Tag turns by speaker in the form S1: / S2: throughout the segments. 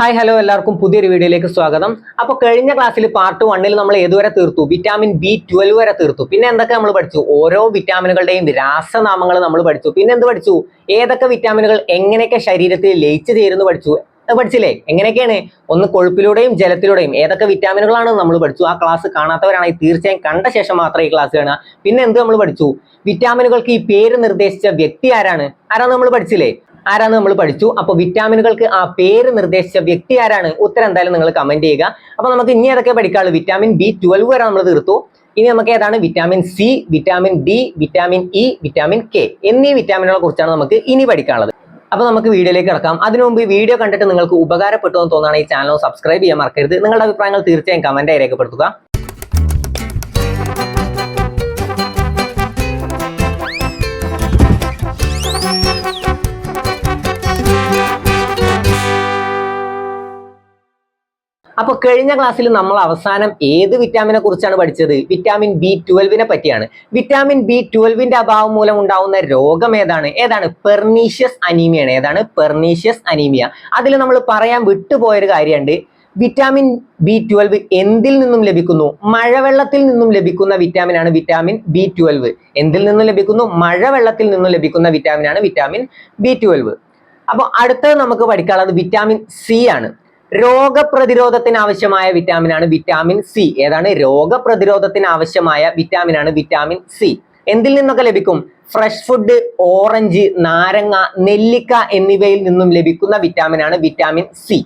S1: Hi hello എല്ലാവർക്കും പുതിയൊരു വീഡിയോയിലേക്ക് സ്വാഗതം. അപ്പോൾ കഴിഞ്ഞ ക്ലാസ്സിൽ പാർട്ട് വണ്ണിൽ നമ്മൾ ഏതുവരെ തീർത്തു? വിറ്റാമിൻ ബി ട്വൽവ് വരെ തീർത്തു. പിന്നെ എന്തൊക്കെ നമ്മൾ പഠിച്ചു? ഓരോ വിറ്റാമിനുകളുടെയും രാസനാമങ്ങൾ നമ്മൾ പഠിച്ചു. പിന്നെ എന്ത് പഠിച്ചു? ഏതൊക്കെ വിറ്റാമിനുകൾ എങ്ങനെയൊക്കെ ശരീരത്തിൽ ലയിച്ചു ചേരുന്നു പഠിച്ചു? പഠിച്ചില്ലേ? എങ്ങനെയൊക്കെയാണ്? ഒന്ന് കൊഴുപ്പിലൂടെയും ജലത്തിലൂടെയും ഏതൊക്കെ വിറ്റാമിനുകളാണ് നമ്മൾ പഠിച്ചു? ആ ക്ലാസ് കാണാത്തവരാണെങ്കിൽ തീർച്ചയായും കണ്ട ശേഷം മാത്രമേ ഈ ക്ലാസ് കാണുക. പിന്നെ എന്ത് നമ്മൾ പഠിച്ചു? വിറ്റാമിനുകൾക്ക് ഈ പേര് നിർദ്ദേശിച്ച വ്യക്തി ആരാണ്? ആരാണ് നമ്മൾ പഠിച്ചില്ലേ? ആരാന്ന് നമ്മൾ പഠിച്ചു? അപ്പോൾ വിറ്റാമിനുകൾക്ക് ആ പേര് നിർദ്ദേശിച്ച വ്യക്തി ആരാണ്? ഉത്തരം എന്തായാലും നിങ്ങൾ കമന്റ് ചെയ്യുക. അപ്പൊ നമുക്ക് ഇനി ഏതൊക്കെ പഠിക്കാനുള്ളൂ വിറ്റാമിൻ ബി ട്വൽവ് വരെ നമ്മൾ തീർത്തു. ഇനി നമുക്ക് ഏതാണ്? Vitamin C vitamin D vitamin E vitamin K എന്നീ വിറ്റാമിനുകളെ കുറിച്ചാണ് നമുക്ക് ഇനി പഠിക്കാനുള്ളത്. അപ്പൊ നമുക്ക് വീഡിയോയിലേക്ക് കിടക്കാം. അതിനു മുമ്പ് വീഡിയോ കണ്ടിട്ട് നിങ്ങൾക്ക് ഉപകാരപ്പെട്ടു എന്ന് തോന്നുകയാണെങ്കിൽ ചാനൽ സബ്സ്ക്രൈബ് ചെയ്യാൻ മറക്കരുത്. നിങ്ങളുടെ അഭിപ്രായങ്ങൾ തീർച്ചയായും കമന്റായി രേഖപ്പെടുത്തുക. അപ്പൊ കഴിഞ്ഞ ക്ലാസ്സിൽ നമ്മൾ അവസാനം ഏത് വിറ്റാമിനെ കുറിച്ചാണ് പഠിച്ചത്? വിറ്റാമിൻ ബി ട്വൽവിനെ പറ്റിയാണ്. വിറ്റാമിൻ ബി ട്വൽവിന്റെ അഭാവം മൂലം ഉണ്ടാവുന്ന രോഗം ഏതാണ്? ഏതാണ്? പെർണീഷ്യസ് അനീമിയാണ് ഏതാണ്? പെർണീഷ്യസ് അനീമിയ അതിൽ നമ്മൾ പറയാൻ വിട്ടുപോയൊരു കാര്യമുണ്ട്. വിറ്റാമിൻ ബി ട്വൽവ് എന്തിൽ നിന്നും ലഭിക്കുന്നു? മഴവെള്ളത്തിൽ നിന്നും ലഭിക്കുന്ന വിറ്റാമിൻ ആണ് വിറ്റാമിൻ ബി ട്വൽവ് എന്തിൽ നിന്നും ലഭിക്കുന്നു? മഴവെള്ളത്തിൽ നിന്നും ലഭിക്കുന്ന വിറ്റാമിൻ ആണ് വിറ്റാമിൻ ബി ട്വൽവ് അപ്പോൾ അടുത്തത് നമുക്ക് പഠിക്കാനുള്ളത് വിറ്റാമിൻ സി ആണ്. രോഗപ്രതിരോധത്തിന് ആവശ്യമായ വിറ്റാമിനാണ് വിറ്റാമിൻ സി ഏതാണ്? രോഗപ്രതിരോധത്തിന് ആവശ്യമായ വിറ്റാമിൻ ആണ് വിറ്റാമിൻ സി എന്തിൽ നിന്നൊക്കെ ലഭിക്കും? ഫ്രഷ് ഫുഡ് ഓറഞ്ച് നാരങ്ങ നെല്ലിക്ക എന്നിവയിൽ നിന്നും ലഭിക്കുന്ന വിറ്റാമിനാണ് വിറ്റാമിൻ സി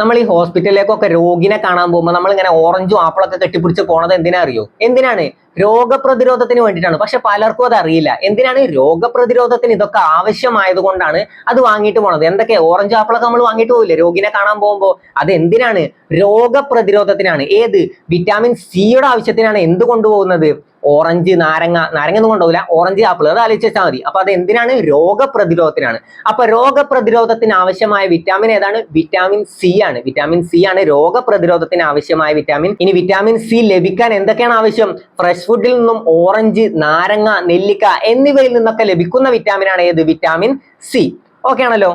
S1: നമ്മൾ ഈ ഹോസ്പിറ്റലിലേക്കൊക്കെ രോഗിനെ കാണാൻ പോകുമ്പോൾ നമ്മൾ ഇങ്ങനെ ഓറഞ്ചും ആപ്പിളൊക്കെ കെട്ടിപ്പിടിച്ച് പോണത് എന്തിനാ അറിയോ? എന്തിനാണ്? രോഗപ്രതിരോധത്തിന് വേണ്ടിയിട്ടാണ്. പക്ഷെ പലർക്കും അത് അറിയില്ല. എന്തിനാണ്? രോഗപ്രതിരോധത്തിന് ഇതൊക്കെ ആവശ്യമായത് കൊണ്ടാണ് അത് വാങ്ങിയിട്ട് പോണത്. എന്തൊക്കെ? ഓറഞ്ച് ആപ്പിളൊക്കെ നമ്മൾ വാങ്ങിയിട്ട് പോകില്ലേ രോഗിനെ കാണാൻ പോകുമ്പോൾ അത് എന്തിനാണ് രോഗപ്രതിരോധത്തിനാണ്. ഏത്? വിറ്റാമിൻ സിയുടെ ആവശ്യത്തിനാണ് എന്ത് കൊണ്ടുപോകുന്നത്? ഓറഞ്ച് നാരങ്ങ. നാരങ്ങ ഒന്നും കൊണ്ടുപോകില്ല. Orange apple. അത് ആലോചിച്ച് വെച്ചാൽ മതി. അപ്പൊ അത് എന്തിനാണ് രോഗപ്രതിരോധത്തിനാണ്. അപ്പൊ രോഗപ്രതിരോധത്തിന് ആവശ്യമായ വിറ്റാമിൻ ഏതാണ്? വിറ്റാമിൻ സി ആണ്. വിറ്റാമിൻ സി ആണ് രോഗപ്രതിരോധത്തിന് ആവശ്യമായ വിറ്റാമിൻ. ഇനി വിറ്റാമിൻ സി ലഭിക്കാൻ എന്തൊക്കെയാണ് ആവശ്യം? ഫ്രഷ് ഫുഡിൽ നിന്നും ഓറഞ്ച് നാരങ്ങ നെല്ലിക്ക എന്നിവയിൽ നിന്നൊക്കെ ലഭിക്കുന്ന വിറ്റാമിൻ ആണ് ഏത്? വിറ്റാമിൻ സി ഓക്കെ ആണല്ലോ?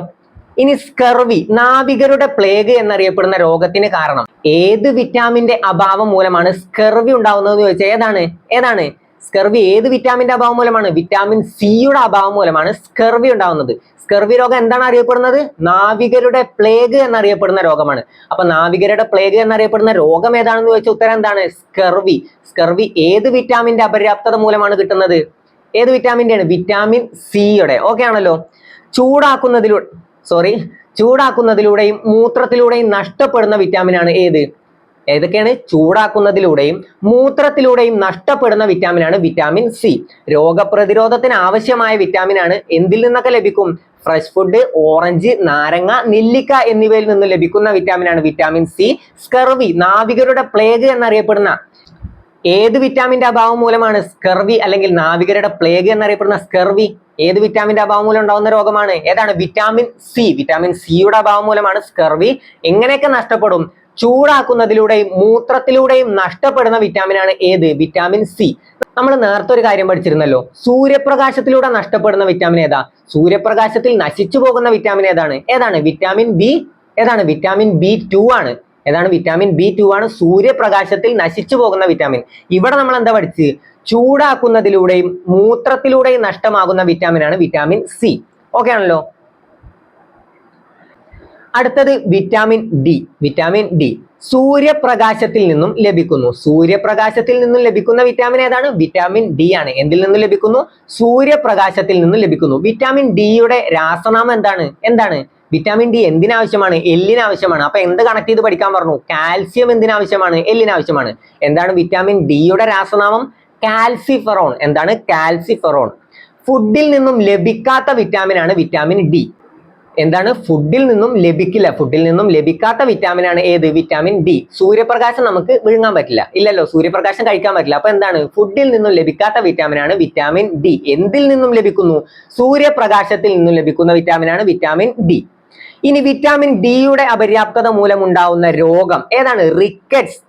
S1: ഇനി സ്കർവി നാവികരുടെ പ്ലേഗ് എന്നറിയപ്പെടുന്ന രോഗത്തിന് കാരണം. ഏത് വിറ്റാമിന്റെ അഭാവം മൂലമാണ് സ്കർവി ഉണ്ടാവുന്നത് ചോദിച്ചാൽ ഏതാണ്? ഏതാണ്? സ്കർവി ഏത് വിറ്റാമിന്റെ അഭാവം മൂലമാണ്? വിറ്റാമിൻ സിയുടെ അഭാവം മൂലമാണ് സ്കർവി ഉണ്ടാവുന്നത്. സ്കർവി രോഗം എന്താണ് അറിയപ്പെടുന്നത്? നാവികരുടെ പ്ലേഗ് എന്നറിയപ്പെടുന്ന രോഗമാണ്. അപ്പൊ നാവികരുടെ പ്ലേഗ് എന്നറിയപ്പെടുന്ന രോഗം ഏതാണെന്ന് ചോദിച്ച ഉത്തരം എന്താണ്? സ്കർവി സ്കർവി ഏത് വിറ്റാമിന്റെ അപര്യാപ്തത മൂലമാണ് കിട്ടുന്നത്? ഏത് വിറ്റാമിന്റെ ആണ് വിറ്റാമിൻ സിയുടെ ഓക്കെ ആണല്ലോ? ചൂടാക്കുന്നതിലൂടെ സോറി ചൂടാക്കുന്നതിലൂടെയും മൂത്രത്തിലൂടെയും നഷ്ടപ്പെടുന്ന വിറ്റാമിനാണ് ഏത്? ഏതൊക്കെയാണ്? ചൂടാക്കുന്നതിലൂടെയും മൂത്രത്തിലൂടെയും നഷ്ടപ്പെടുന്ന വിറ്റാമിനാണ് വിറ്റാമിൻ സി രോഗപ്രതിരോധത്തിന് ആവശ്യമായ വിറ്റാമിൻ ആണ് എന്തിൽ നിന്നൊക്കെ ലഭിക്കും? ഫ്രഷ് ഫുഡ് ഓറഞ്ച് നാരങ്ങ നെല്ലിക്ക എന്നിവയിൽ നിന്ന് ലഭിക്കുന്ന വിറ്റാമിനാണ് വിറ്റാമിൻ സി സ്കർവി നാവികരുടെ പ്ലേഗ് എന്നറിയപ്പെടുന്ന ഏത് വിറ്റാമിന്റെ അഭാവം മൂലമാണ് സ്കർവി അല്ലെങ്കിൽ നാവികരുടെ പ്ലേഗ് എന്നറിയപ്പെടുന്ന സ്കർവി ഏത് വിറ്റാമിന്റെ അഭാവം മൂലം ഉണ്ടാവുന്ന രോഗമാണ്? ഏതാണ്? വിറ്റാമിൻ സി വിറ്റാമിൻ സിയുടെ അഭാവം മൂലമാണ് സ്കർവി എങ്ങനെയൊക്കെ നഷ്ടപ്പെടും? ചൂടാക്കുന്നതിലൂടെയും മൂത്രത്തിലൂടെയും നഷ്ടപ്പെടുന്ന വിറ്റാമിൻ ആണ് ഏത്? വിറ്റാമിൻ സി നമ്മൾ നേരത്തെ ഒരു കാര്യം പഠിച്ചിരുന്നല്ലോ. സൂര്യപ്രകാശത്തിലൂടെ നഷ്ടപ്പെടുന്ന വിറ്റാമിൻ ഏതാ? സൂര്യപ്രകാശത്തിൽ നശിച്ചു പോകുന്ന വിറ്റാമിൻ ഏതാണ്? ഏതാണ്? വിറ്റാമിൻ ബി ഏതാണ്? വിറ്റാമിൻ ബി ടു ആണ്. ഏതാണ്? വിറ്റാമിൻ ബി ടു ആണ് സൂര്യപ്രകാശത്തിൽ നശിച്ചു പോകുന്ന വിറ്റാമിൻ ഇവിടെ നമ്മൾ എന്താ പഠിച്ച് ചൂടാക്കുന്നതിലൂടെയും മൂത്രത്തിലൂടെയും നഷ്ടമാകുന്ന വിറ്റാമിനാണ് വിറ്റാമിൻ സി ഓക്കെ ആണല്ലോ? അടുത്തത് വിറ്റാമിൻ ഡി വിറ്റാമിൻ ഡി സൂര്യപ്രകാശത്തിൽ നിന്നും ലഭിക്കുന്നു. സൂര്യപ്രകാശത്തിൽ നിന്നും ലഭിക്കുന്ന വിറ്റാമിൻ ഏതാണ്? വിറ്റാമിൻ ഡി ആണ്. എന്തിൽ നിന്നും ലഭിക്കുന്നു? സൂര്യപ്രകാശത്തിൽ നിന്നും ലഭിക്കുന്നു. വിറ്റാമിൻ ഡിയുടെ രാസനാമം എന്താണ്? എന്താണ്? വിറ്റാമിൻ ഡി എന്തിനാവശ്യമാണ്? എല്ലിന് ആവശ്യമാണ്. അപ്പൊ എന്ത് കണക്ട് ചെയ്ത് പഠിക്കാൻ പറഞ്ഞു? കാൽസ്യം എന്തിനാവശ്യമാണ്? എല്ലിന് ആവശ്യമാണ്. എന്താണ് വിറ്റാമിൻ ഡിയുടെ രാസനാമം? കാൽസിഫെറോൺ എന്താണ്? കാൽസിഫെറോൺ ഫുഡിൽ നിന്നും ലഭിക്കാത്ത വിറ്റാമിൻ ആണ് വിറ്റാമിൻ ഡി എന്താണ്? ഫുഡിൽ നിന്നും ലഭിക്കില്ല. ഫുഡിൽ നിന്നും ലഭിക്കാത്ത വിറ്റാമിൻ ആണ് ഏത്? വിറ്റാമിൻ ഡി സൂര്യപ്രകാശം നമുക്ക് വിഴുങ്ങാൻ പറ്റില്ല. ഇല്ലല്ലോ സൂര്യപ്രകാശം കഴിക്കാൻ പറ്റില്ല. അപ്പൊ എന്താണ്? ഫുഡിൽ നിന്നും ലഭിക്കാത്ത വിറ്റാമിൻ ആണ് വിറ്റാമിൻ ഡി എന്തിൽ നിന്നും ലഭിക്കുന്നു? സൂര്യപ്രകാശത്തിൽ നിന്നും ലഭിക്കുന്ന വിറ്റാമിൻ ആണ് വിറ്റാമിൻ ഡി ഇനി വിറ്റാമിൻ ഡിയുടെ അപര്യാപ്തത മൂലം ഉണ്ടാവുന്ന രോഗം ഏതാണ്? റിക്കറ്റ്സ്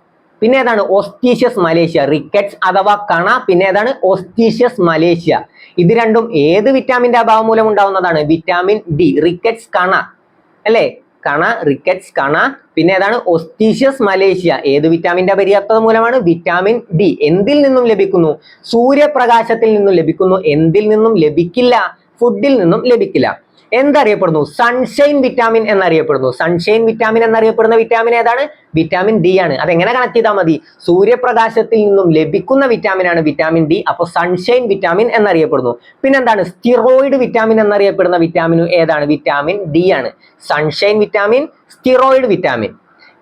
S1: പിന്നെ ഏതാണ്? ഓസ്റ്റീഷ്യസ് മലേഷ്യ റിക്കറ്റ്സ് അഥവാ കണ പിന്നെ ഏതാണ്? ഓസ്റ്റീഷ്യസ് മലേഷ്യ ഇത് രണ്ടും ഏത് വിറ്റാമിന്റെ അഭാവം മൂലം ഉണ്ടാവുന്നതാണ്? വിറ്റാമിൻ ഡി റിക്കറ്റ്സ് കണ അല്ലേ? കണ റിക്കറ്റ്സ് കണ പിന്നെ ഏതാണ്? ഒസ്റ്റീഷ്യസ് മലേഷ്യ ഏത് വിറ്റാമിന്റെ പര്യാപ്തത മൂലമാണ്? വിറ്റാമിൻ ഡി എന്തിൽ നിന്നും ലഭിക്കുന്നു? സൂര്യപ്രകാശത്തിൽ നിന്നും ലഭിക്കുന്നു. എന്തിൽ നിന്നും ലഭിക്കില്ല? ഫുഡിൽ നിന്നും ലഭിക്കില്ല. എന്തറിയപ്പെടുന്നു? സൺഷൈൻ വിറ്റാമിൻ എന്നറിയപ്പെടുന്നു. സൺഷൈൻ വിറ്റാമിൻ എന്നറിയപ്പെടുന്ന വിറ്റാമിൻ ഏതാണ്? വിറ്റാമിൻ ഡി ആണ്. അത് എങ്ങനെ കണക്ട് ചെയ്താൽ മതി? സൂര്യപ്രകാശത്തിൽ നിന്നും ലഭിക്കുന്ന വിറ്റാമിൻ ആണ് വിറ്റാമിൻ ഡി അപ്പോൾ സൺഷൈൻ വിറ്റാമിൻ എന്നറിയപ്പെടുന്നു. പിന്നെന്താണ്? സ്റ്റിറോയിഡ് വിറ്റാമിൻ എന്നറിയപ്പെടുന്ന വിറ്റാമിൻ ഏതാണ്? വിറ്റാമിൻ ഡി ആണ്. Sunshine vitamin steroid vitamin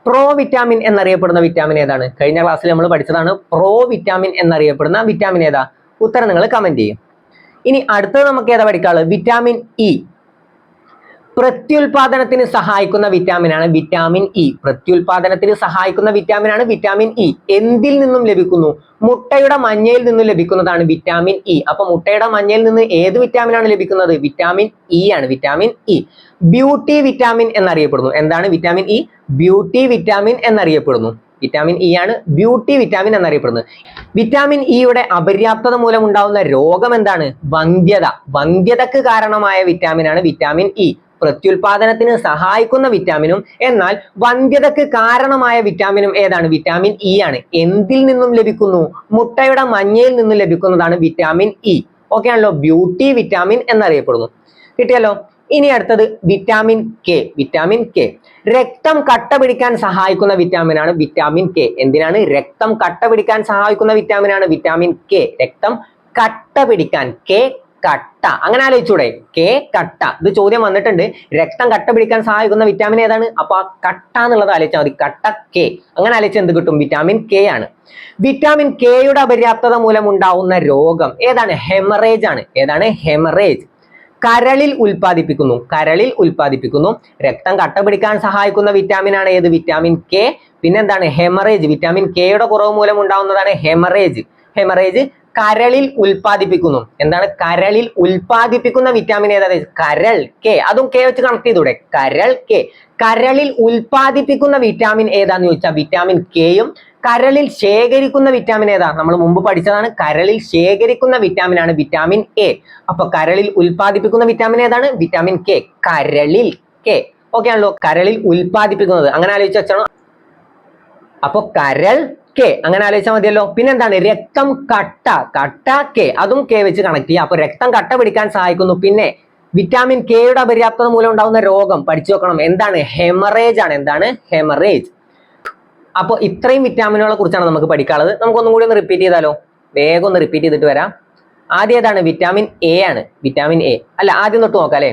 S1: pro vitamin എന്നറിയപ്പെടുന്ന വിറ്റാമിൻ ഏതാണ്? കഴിഞ്ഞ ക്ലാസ്സിൽ നമ്മൾ പഠിച്ചതാണ് പ്രോ വിറ്റാമിൻ എന്നറിയപ്പെടുന്ന വിറ്റാമിൻ ഏതാ? ഉത്തരം നിങ്ങൾ കമന്റ് ചെയ്യും. ഇനി അടുത്തത് നമുക്ക് ഏതാ പഠിക്കാനുള്ളത്? വിറ്റാമിൻ ഇ പ്രത്യുൽപാദനത്തിന് സഹായിക്കുന്ന വിറ്റാമിനാണ് വിറ്റാമിൻ ഇ പ്രത്യുൽപാദനത്തിന് സഹായിക്കുന്ന വിറ്റാമിനാണ് വിറ്റാമിൻ ഇ എന്തിൽ നിന്നും ലഭിക്കുന്നു? മുട്ടയുടെ മഞ്ഞയിൽ നിന്നും ലഭിക്കുന്നതാണ് വിറ്റാമിൻ ഇ അപ്പൊ മുട്ടയുടെ മഞ്ഞയിൽ നിന്ന് ഏത് വിറ്റാമിനാണ് ലഭിക്കുന്നത്? വിറ്റാമിൻ ഇ ആണ് വിറ്റാമിൻ ഇ ബ്യൂട്ടി വിറ്റാമിൻ എന്നറിയപ്പെടുന്നു. എന്താണ് വിറ്റാമിൻ ഇ ബ്യൂട്ടി വിറ്റാമിൻ എന്നറിയപ്പെടുന്നു. വിറ്റാമിൻ ഇ ആണ് ബ്യൂട്ടി വിറ്റാമിൻ എന്നറിയപ്പെടുന്നത്. വിറ്റാമിൻ ഇയുടെ അപര്യാപ്തത മൂലം ഉണ്ടാകുന്ന രോഗം എന്താണ്? വന്ധ്യത. വന്ധ്യതക്ക് കാരണമായ വിറ്റാമിൻ ആണ് വിറ്റാമിൻ ഇ പ്രത്യുൽപാദനത്തിന് സഹായിക്കുന്ന വിറ്റാമിനും എന്നാൽ വന്ധ്യതക്ക് കാരണമായ വിറ്റാമിനും ഏതാണ്? വിറ്റാമിൻ ഇ ആണ്. എന്തിൽ നിന്നും ലഭിക്കുന്നു? മുട്ടയുടെ മഞ്ഞയിൽ നിന്നും ലഭിക്കുന്നതാണ് വിറ്റാമിൻ ഇ ഓക്കെ ആണല്ലോ? ബ്യൂട്ടി വിറ്റാമിൻ എന്നറിയപ്പെടുന്നു. കിട്ടിയല്ലോ? ഇനി അടുത്തത് വിറ്റാമിൻ കെ വിറ്റാമിൻ കെ രക്തം കട്ട പിടിക്കാൻ സഹായിക്കുന്ന വിറ്റാമിനാണ് വിറ്റാമിൻ കെ എന്തിനാണ്? രക്തം കട്ട പിടിക്കാൻ സഹായിക്കുന്ന വിറ്റാമിനാണ് വിറ്റാമിൻ കെ രക്തം കട്ട പിടിക്കാൻ കെ കട്ട. അങ്ങനെ ആലോചിച്ചൂടെ. കെ കട്ട. ഇത് ചോദ്യം വന്നിട്ടുണ്ട്. രക്തം കട്ട പിടിക്കാൻ സഹായിക്കുന്ന വിറ്റാമിൻ ഏതാണ്? അപ്പൊ ആ കട്ട എന്നുള്ളത് ആലോചിച്ചാൽ മതി. കട്ട കെ. അങ്ങനെ ആലോചിച്ച് എന്ത് കിട്ടും? വിറ്റാമിൻ കെ ആണ്. വിറ്റാമിൻ കെയുടെ അപര്യാപ്തത മൂലം ഉണ്ടാവുന്ന രോഗം ഏതാണ്? ഹെമറേജ് ആണ്. ഏതാണ്? ഹെമറേജ് കരളിൽ ഉൽപ്പാദിപ്പിക്കുന്നു. കരളിൽ ഉൽപ്പാദിപ്പിക്കുന്നു. രക്തം കട്ട പിടിക്കാൻ സഹായിക്കുന്ന വിറ്റാമിൻ ആണ് ഏത്? വിറ്റാമിൻ കെ പിന്നെന്താണ്? ഹെമറേജ് വിറ്റാമിൻ കെയുടെ കുറവ് മൂലം ഉണ്ടാവുന്നതാണ് ഹെമറേജ് ഹെമറേജ് കരളിൽ ഉൽപ്പാദിപ്പിക്കുന്നു. എന്താണ്? കരളിൽ ഉൽപ്പാദിപ്പിക്കുന്ന വിറ്റാമിൻ ഏതാണ് കരൾ കെ അതും കെ വെച്ച് കണക്ട് ചെയ്തൂടെ? കരൾ കെ കരളിൽ ഉൽപ്പാദിപ്പിക്കുന്ന വിറ്റാമിൻ ഏതാന്ന് ചോദിച്ചാൽ വിറ്റാമിൻ കെയും കരളിൽ ശേഖരിക്കുന്ന വിറ്റാമിൻ ഏതാ? നമ്മൾ മുമ്പ് പഠിച്ചതാണ് കരളിൽ ശേഖരിക്കുന്ന വിറ്റാമിൻ ആണ് വിറ്റാമിൻ എ അപ്പൊ കരളിൽ ഉൽപ്പാദിപ്പിക്കുന്ന വിറ്റാമിൻ ഏതാണ്? വിറ്റാമിൻ കെ കരളിൽ കെ ഓക്കെ ആണല്ലോ? കരളിൽ ഉൽപ്പാദിപ്പിക്കുന്നത്. അങ്ങനെ ആലോചിച്ച് വെച്ചാണോ? അപ്പൊ കരൾ കെ. അങ്ങനെ ആലോചിച്ചാൽ മതിയല്ലോ. പിന്നെന്താണ്? രക്തം കട്ട. കട്ട കെ. അതും കെ വെച്ച് കണക്ട് ചെയ്യാം. അപ്പൊ രക്തം കട്ട പിടിക്കാൻ സഹായിക്കുന്നു. പിന്നെ വിറ്റാമിൻ കെയുടെ അപര്യാപ്തത മൂലം ഉണ്ടാകുന്ന രോഗം പഠിച്ചു വെക്കണം. എന്താണ്? ഹെമറേജ് ആണ്. എന്താണ്? ഹെമറേജ് അപ്പൊ ഇത്രയും വിറ്റാമിനുകളെ കുറിച്ചാണ് നമുക്ക് പഠിക്കാനുള്ളത്. നമുക്കൊന്നും കൂടി ഒന്ന് റിപ്പീറ്റ് ചെയ്താലോ? വേഗം ഒന്ന് റിപ്പീറ്റ് ചെയ്തിട്ട് വരാം. ആദ്യം ഏതാണ്? വിറ്റാമിൻ എ ആണ്. വിറ്റാമിൻ എ അല്ല ആദ്യം തൊട്ട് നോക്കാം അല്ലേ?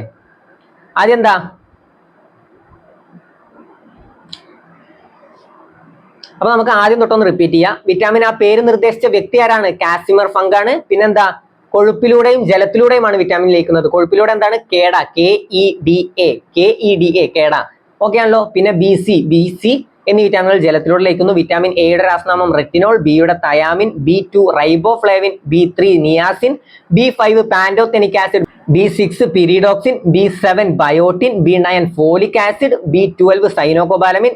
S1: ആദ്യം എന്താ? അപ്പൊ നമുക്ക് ആദ്യം തൊട്ടൊന്ന് റിപ്പീറ്റ് ചെയ്യാം. വിറ്റാമിൻ ആ പേര് നിർദ്ദേശിച്ച വ്യക്തി ആരാണ്? കാസിമർ ഫംഗ് ആണ് പിന്നെന്താ? കൊഴുപ്പിലൂടെയും ജലത്തിലൂടെയുമാണ് വിറ്റാമിൻ ലയിക്കുന്നത്. കൊഴുപ്പിലൂടെ എന്താണ്? കേട. K E D A. K E D A കേട. Okay ആണല്ലോ? പിന്നെ ബി സി. ബി സി എന്നീ വിറ്റാമിനുകൾ ജലത്തിലൂടെ ലയിക്കുന്നു. വിറ്റാമിൻ എയുടെ രാസനാമം റെറ്റിനോൾ ബിയുടെ thiamine B two riboflavin B three niacin B five pantothenic acid B six pyridoxine B seven biotin B nine folic acid B twelve cyanocobalamin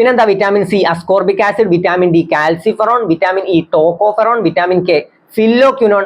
S1: പിന്നെന്താ vitamin C ascorbic acid vitamin D calciferol vitamin E tocopherol vitamin K phylloquinone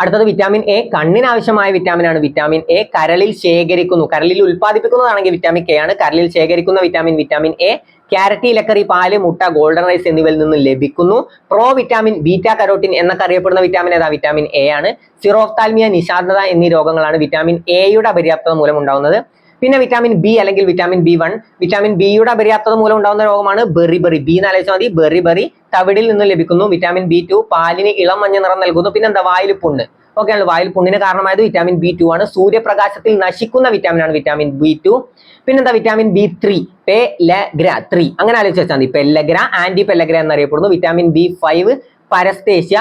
S1: അടുത്തത് vitamin A കണ്ണിന് ആവശ്യമായ vitamin ആണ്. Vitamin A കരളിൽ ശേഖരിക്കുന്നു. കരളിൽ ഉൽപ്പാദിപ്പിക്കുന്നതാണെങ്കിൽ vitamin K ആണ്. കരളിൽ ശേഖരിക്കുന്ന വിറ്റാമിൻ വിറ്റാമിൻ എ ക്യാരറ്റ് ഇലക്കറി പാൽ മുട്ട ഗോൾഡൻ റൈസ് എന്നിവയിൽ നിന്ന് ലഭിക്കുന്നു. പ്രോ വിറ്റാമിൻ ബീറ്റ കരോട്ടിൻ എന്നൊക്കെ അറിയപ്പെടുന്ന വിറ്റാമിൻ ഏതാ? വിറ്റാമിൻ എ ആണ്. സിറോഫ്താൽമിയ നിശാന്തത എന്നീ രോഗങ്ങളാണ് വിറ്റാമിൻ എയുടെ അപര്യാപ്തത മൂലം ഉണ്ടാവുന്നത്. പിന്നെ വിറ്റാമിൻ ബി അല്ലെങ്കിൽ വിറ്റാമിൻ ബി വൺ വിറ്റാമിൻ ബിയുടെ അപര്യാപ്തത മൂലം ഉണ്ടാകുന്ന രോഗമാണ് ബെറി ബെറി. ബി എന്ന് ആലോചിച്ചാൽ മതി. ബെറി ബെറി തവിടിൽ നിന്ന് ലഭിക്കുന്നു. വിറ്റാമിൻ ബി ടു പാലിന് ഇളം മഞ്ഞ നിറം നൽകുന്നു. പിന്നെ എന്താ? വായിൽ പുണ്ണ് ഓക്കെയാണ് വായിൽ പുണ്ണിന് കാരണമായത് വിറ്റാമിൻ ബി ടു ആണ്. സൂര്യപ്രകാശത്തിൽ നശിക്കുന്ന വിറ്റാമിൻ ആണ് വിറ്റാമിൻ ബി ടു പിന്നെന്താ vitamin B three pellagra three അങ്ങനെ ആലോചിച്ച് വെച്ചാൽ മതി. പെല്ലഗ്ര ആന്റി പെല്ലഗ്ര എന്നറിയപ്പെടുന്നു. Vitamin B five paraesthesia.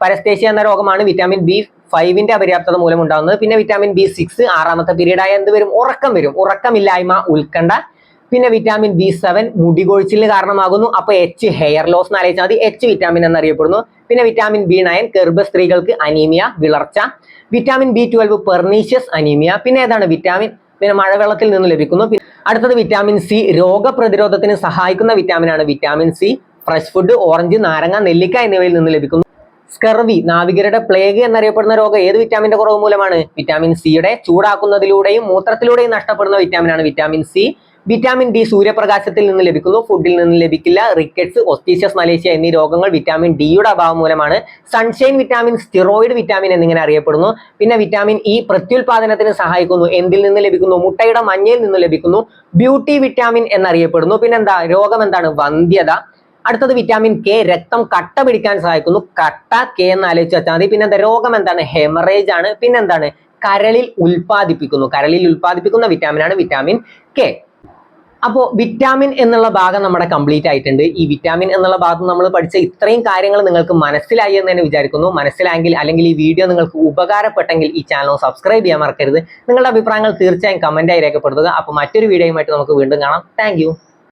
S1: Paraesthesia എന്ന രോഗമാണ്. വിറ്റാമിൻ ബി ഫൈവിന്റെ അപര്യാപ്തത മൂലം ഉണ്ടാകുന്നത് പിന്നെ വിറ്റാമിൻ ബി സിക്സ് ആറാമത്തെ പീരീഡ് ആയ എന്ത് വരും? ഉറക്കം വരും. ഉറക്കമില്ലായ്മ ഉത്കണ്ഠ പിന്നെ വിറ്റാമിൻ ബി സെവൻ മുടികൊഴിച്ചിലിന് കാരണമാകുന്നു. അപ്പൊ എച്ച് ഹെയർ ലോസ് എന്ന് ആലോചിച്ചാൽ മതി. എച്ച് വിറ്റാമിൻ എന്നറിയപ്പെടുന്നു. പിന്നെ വിറ്റാമിൻ ബി നയൻ ഗർഭ സ്ത്രീകൾക്ക് അനീമിയ വിളർച്ച. Vitamin B twelve pernicious anaemia പിന്നെ ഏതാണ്? വിറ്റാമിൻ പിന്നെ മഴവെള്ളത്തിൽ നിന്ന് ലഭിക്കുന്നു. അടുത്തത് വിറ്റാമിൻ സി രോഗപ്രതിരോധത്തിന് സഹായിക്കുന്ന വിറ്റാമിൻ ആണ് vitamin C fresh food orange നാരങ്ങ നെല്ലിക്ക എന്നിവയിൽ നിന്ന് ലഭിക്കുന്നു. സ്കർവി നാവികരുടെ പ്ലേഗ് എന്നറിയപ്പെടുന്ന രോഗം ഏത് വിറ്റാമിന്റെ കുറവ് മൂലമാണ്? വിറ്റാമിൻ സിയുടെ ചൂടാക്കുന്നതിലൂടെയും മൂത്രത്തിലൂടെയും നഷ്ടപ്പെടുന്ന വിറ്റാമിനാണ് വിറ്റാമിൻ സി. വിറ്റാമിൻ ഡി സൂര്യപ്രകാശത്തിൽ നിന്ന് ലഭിക്കുന്നു ഫുഡിൽ നിന്ന് ലഭിക്കില്ല. റിക്കറ്റ്സ് ഒസ്റ്റീഷ്യസ് മലേഷ്യ എന്നീ രോഗങ്ങൾ വിറ്റാമിൻ ഡിയുടെ അഭാവം മൂലമാണ്. സൺഷൈൻ വിറ്റാമിൻ സ്റ്റിറോയിഡ് വിറ്റാമിൻ എന്നിങ്ങനെ അറിയപ്പെടുന്നു. പിന്നെ വിറ്റാമിൻ ഇ പ്രത്യുൽപാദനത്തിന് സഹായിക്കുന്നു. എന്തിൽ നിന്ന് ലഭിക്കുന്നു? മുട്ടയുടെ മഞ്ഞയിൽ നിന്ന് ലഭിക്കുന്നു. ബ്യൂട്ടി വിറ്റാമിൻ എന്നറിയപ്പെടുന്നു. പിന്നെന്താ? രോഗം എന്താണ്? വന്ധ്യത. അടുത്തത് വിറ്റാമിൻ കെ രക്തം കട്ട പിടിക്കാൻ സഹായിക്കുന്നു. കട്ട കെ എന്ന് ആലോചിച്ച് വെച്ചാൽ മതി. പിന്നെന്താ രോഗം എന്താണ്? ഹെമറേജ് ആണ്. പിന്നെന്താണ്? കരളിൽ ഉൽപ്പാദിപ്പിക്കുന്നു. കരളിൽ ഉൽപ്പാദിപ്പിക്കുന്ന വിറ്റാമിൻ ആണ് വിറ്റാമിൻ കെ അപ്പോൾ വിറ്റാമിൻ എന്നുള്ള ഭാഗം നമ്മുടെ കംപ്ലീറ്റ് ആയിട്ടുണ്ട്. ഈ വിറ്റാമിൻ എന്നുള്ള ഭാഗത്ത് നമ്മൾ പഠിച്ച ഇത്രയും കാര്യങ്ങൾ നിങ്ങൾക്ക് മനസ്സിലായി എന്ന് തന്നെ വിചാരിക്കുന്നു. മനസ്സിലായെങ്കിൽ അല്ലെങ്കിൽ ഈ വീഡിയോ നിങ്ങൾക്ക് ഉപകാരപ്പെട്ടെങ്കിൽ ഈ ചാനൽ സബ്സ്ക്രൈബ് ചെയ്യാൻ മറക്കരുത്. നിങ്ങളുടെ അഭിപ്രായങ്ങൾ തീർച്ചയായും കമന്റായി രേഖപ്പെടുത്തുക. അപ്പോൾ മറ്റൊരു വീഡിയോയുമായിട്ട് നമുക്ക് വീണ്ടും കാണാം. താങ്ക്